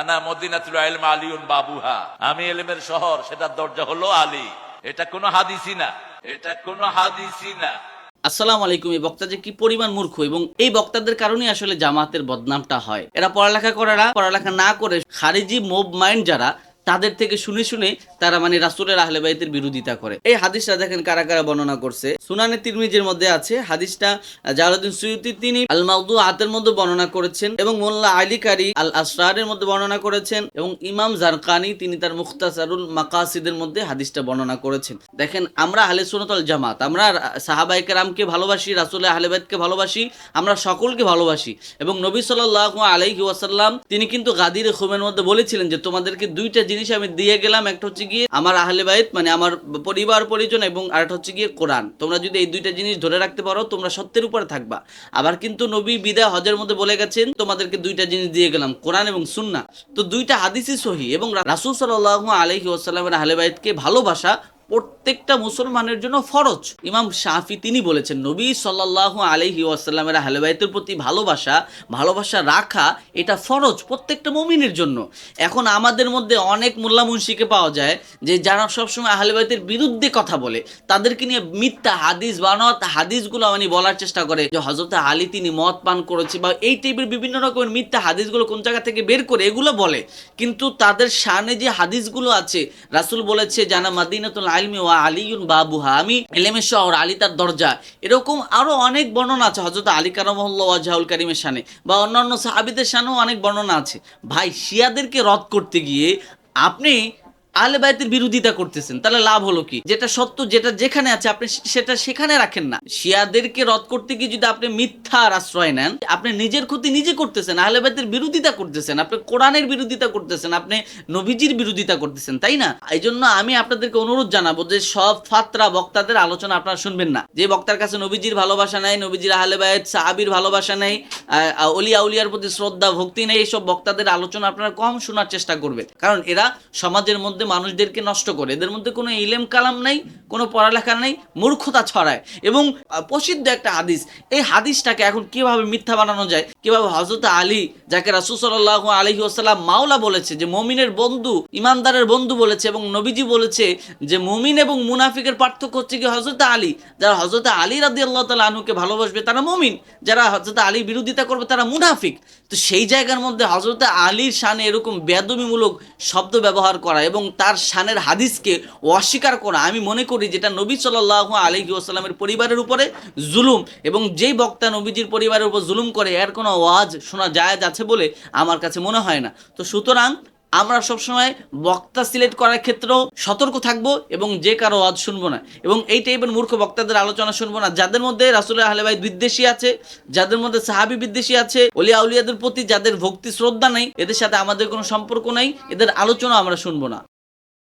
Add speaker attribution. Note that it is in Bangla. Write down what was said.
Speaker 1: আনা মদিনাতুল আলম আলিউন বাবুহা। আমি এলমের শহর, সেটার দরজা হলো আলী। এটা কোনো হাদিসি না। এটা কোনো হাদিসি না।
Speaker 2: আসসালামু আলাইকুম, এই বক্তা যে কি পরিমাণ মূর্খ এবং এই বক্তাদের কারণে আসলে জামাতের বদনামটা হয়। এরা পড়ালেখা করারা পড়ালেখা না করে খারিজি মোব মাইন্ড যারা তাদের থেকে শুনে শুনে তারা মানে রাসুলের আহলে বাইতের বিরোধিতা করে। এই হাদিসটা দেখেন কারা কারা বর্ণনা করছে? সুনানে তিরমিজের মধ্যে আছে, হাদিসটা জালাউদ্দিন সুয়ুতি তিনি আল মাউদু আতের মধ্যে বর্ণনা করেছেন এবং মোল্লা আলী কারি আল আসরারের মধ্যে বর্ণনা করেছেন এবং ইমাম জারকানি তিনি তার মুখতাসারুল মাকাসিদের মধ্যে হাদিসটা বর্ণনা করেছেন। দেখেন, আমরা আহলে সুনতল জামাত, আমরা সাহাবাইকে রামকে ভালোবাসি, রাসুলের আহলেবাদকে ভালোবাসি, আমরা সকলকে ভালোবাসি এবং নবী সাল্লাহ আলাইহি ওয়াসাল্লাম তিনি কিন্তু গাদির খুমের মধ্যে বলেছিলেন যে তোমাদেরকে দুইটা জিনিস আমি দিয়ে গেলাম, একটা হচ্ছে গিয়ে আমার আহলে বাইত মানে আমার পরিবার, পরিজন এবং আরেকটা হচ্ছে গিয়ে কোরআন। তোমরা যদি এই দুইটা জিনিস ধরে রাখতে পারো, তোমরা সত্যের উপরে থাকবা। আবার কিন্তু নবী বিদায় হজের মধ্যে বলে গেছেন, তোমাদেরকে দুইটা জিনিস দিয়ে গেলাম, কোরআন এবং সুন্না তো দুইটা হাদিসই সহি এবং রাসুল সাল্লাহ আলহি ওসাল্লামের আহলে বাইতকে ভালোবাসা প্রত্যেকটা মুসলমানের জন্য ফরজ। ইমাম শাফি তিনি বলেছেন, নবী সাল্লাহ আলহি ওয়াসাল্লামের আহলেবাইতের প্রতি ভালোবাসা ভালোবাসা রাখা, এটা ফরজ প্রত্যেকটা মমিনের জন্য। এখন আমাদের মধ্যে অনেক মোল্লা মুন্সিকে পাওয়া যায় যে যারা সবসময় আহলেবাইতের বিরুদ্ধে কথা বলে, তাদেরকে নিয়ে মিথ্যা হাদিস বানত হাদিসগুলো মানে বলার চেষ্টা করে যে হজরত আলী তিনি মদ পান করেছে বা এই টাইপের বিভিন্ন রকমের মিথ্যা হাদিসগুলো কোন জায়গা থেকে বের করে এগুলো বলে। কিন্তু তাদের শানে যে হাদিসগুলো আছে, রাসুল বলেছে জানা মাদিনাতুল আলমি ওয়া আলিউন বাবুহা আমি এলেমের শহর আলী তার দরজা। এরকম আরও অনেক বর্ণনা আছে হজরত আলী কারামহল্লা ওয়াজাহুল কারিমের শানে, বা অন্যান্য সাহাবিদের শানেও অনেক বর্ণনা আছে। ভাই, শিয়াদেরকে রদ করতে গিয়ে আপনি আহলে বাইতের বিরোধিতা করতেছেন, তাহলে লাভ হলো কি? যেটা সত্য, যেটা যেখানে আছে, আপনি সেটা সেখানে রাখেন না। শিয়াদেরকে রদ করতে গিয়ে যদি আপনি মিথ্যার আশ্রয় নেন, আপনি নিজের ক্ষতি নিজে করতেছেন আহলে বাইতের বিরোধিতা করতেছেন, আপনি কোরআনের বিরোধিতা করতেছেন, আপনি নবীজির বিরোধিতা করতেছেন, তাই না? এই জন্য আমি আপনাদেরকে অনুরোধ জানাব যে সব ফাতরা বক্তাদের আলোচনা আপনারা শুনবেন না। যে বক্তার কাছে নবীজির ভালোবাসা নাই, নবীজির আহলে বাইত, সাহাবির ভালোবাসা নেই অলিয়া উলিয়ার প্রতি শ্রদ্ধা, ভক্তি নেই, এইসব বক্তাদের আলোচনা আপনারা কম শোনার চেষ্টা করবেন। কারণ এরা সমাজের মধ্যে মানুষদেরকে নষ্ট করে। এদের মধ্যে কোনো ইলেম কালাম নাই, কোনো পড়ালেখা নেই, মূর্খতা ছড়ায়। এবং প্রসিদ্ধ একটা হাদিস। এই হাদিসটাকে এখন কীভাবে মিথ্যা বানানো যায়? কীভাবে হজরত আলী, যাকে রাসুল সাল্লাহ আলহি আসাল্লাম মাওলা বলেছে, যে মমিনের বন্ধু, ইমানদারের বন্ধু বলেছে এবং নবীজি বলেছে যে মমিন এবং মুনাফিকের পার্থক্য হচ্ছে কি হজরত আলী। যারা হজরত আলী রাদি আল্লাহ তালা আনুকে ভালোবাসবে, তারা মমিন। যারা হজরত আলীর বিরোধিতা করবে তারা মুনাফিক। তো সেই জায়গার মধ্যে হজরত আলীর শানে এরকম বেদমিমূলক শব্দ ব্যবহার করা এবং তার শানের হাদিসকে অস্বীকার করা, আমি মনে করি যেটা নবী সাল্লাহ আলী ওসালামের পরিবারের উপরে জুলুম এবং যেই বক্তা নবীজির পরিবারের উপর জুলুম করে, এর কোনো ওয়াজ শোনা যায় আছে বলে আমার কাছে মনে হয় না। তো সুতরাং আমরা সবসময় বক্তা সিলেক্ট করার ক্ষেত্রেও সতর্ক থাকব এবং যে কারও আজ শুনব না। এবং এই টাইপের মূর্খ বক্তাদের আলোচনা শুনব না। যাদের মধ্যে রাসুল্লাহ আহলে ভাই বিদ্বেষী আছে, যাদের মধ্যে সাহাবি বিদ্বেষী আছে অলিয়া উলিয়াদের প্রতি যাদের ভক্তি শ্রদ্ধা নেই, এদের সাথে আমাদের কোনো সম্পর্ক নাই, এদের আলোচনা আমরা শুনব না।